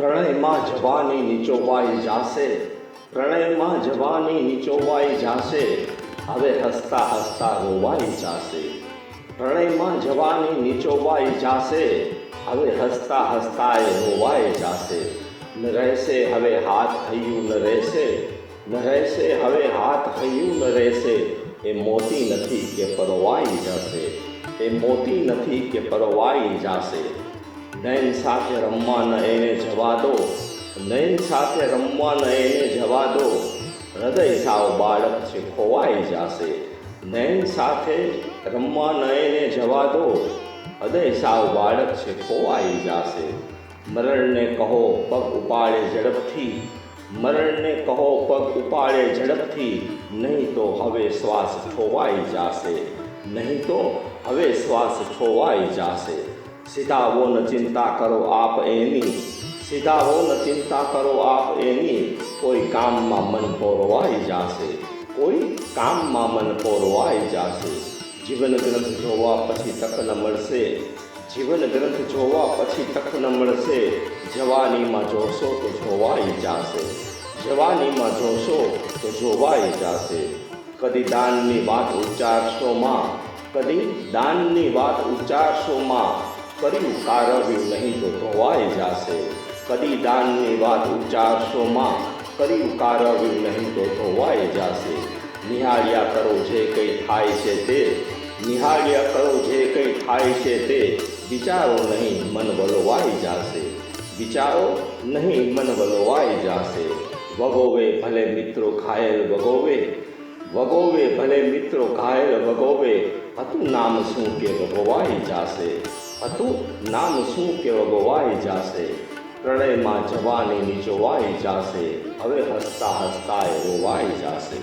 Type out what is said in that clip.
પ્રણયમાં જવાની નીચોવાઈ જાશે પ્રણયમાં જવાની નીચોવાઈ જાશે હવે હસતા હસતા રોવાઈ જાશે પ્રણયમાં જવાની નીચોવાઈ જાશે હવે હસતા હસતા એ રોવાઈ જાશે ન રહેશે હવે હાથ હૈયું ન રહેશે ન રહેશે હવે હાથ હૈયું ન રહેશે એ મોતી નથી કે પરોવાઈ જશે એ મોતી નથી કે પરોવાઈ જાશે નયન સાથે રમવા ન એને જવા દો નયન સાથે રમવા ન એને જવા દો હૃદય સાવ બાળક છે ખોવાઈ જાશે નયન સાથે રમવા ન એને જવા દો હૃદય સાવ બાળક છે ખોવાઈ જાશે મરણને કહો પગ ઉપાડે ઝડપથી મરણને કહો પગ ઉપાડે ઝડપથી નહીં તો હવે શ્વાસ છોવાઈ જાશે નહીં તો હવે શ્વાસ છોવાઈ જાશે સીધાવો ન ચિંતા કરો આપ એની સીધાવો ન ચિંતા કરો આપ એની કોઈ કામમાં મન પોરવાઈ જાશે કોઈ કામમાં મન પોરવાઈ જાશે જીવન ગ્રંથ જોવા પછી તક ન મળશે જીવન ગ્રંથ જોવા પછી તક ન મળશે જવાનીમાં જોશો તો જોવાઈ જાશે જવાનીમાં જોશો તો જોવાઈ જાશે કદી દાનની વાત ઉચ્ચારશોમાં કદી દાનની વાત ઉચ્ચારશોમાં કર્યું કારવ્યું નહીં તો ધોવાઈ જાશે કદી દાનની વાત ઉચ્ચારશોમાં કર્યું કારવ્યું નહીં તો ધોવાઈ જાશે નિહાળ્યા કરો જે કંઈ થાય છે તે નિહાળ્યા કરો જે કંઈ થાય છે તે વિચારો નહીં મન વલોવાઈ જાશે વિચારો નહીં મન વલોવાઈ જાશે વગોવે ભલે મિત્રો ઘાયલ વગોવે વગોવે ભલે મિત્રો ઘાયલ વગોવે હતું નામ શું કે વગોવાઈ જાશે હતું નામ શું કે વગોવાઈ જાશે? પ્રણયમાં જવાની નીચોવાઈ જાશે. હવે હસતા હસતા એ રોવાઈ જાશે.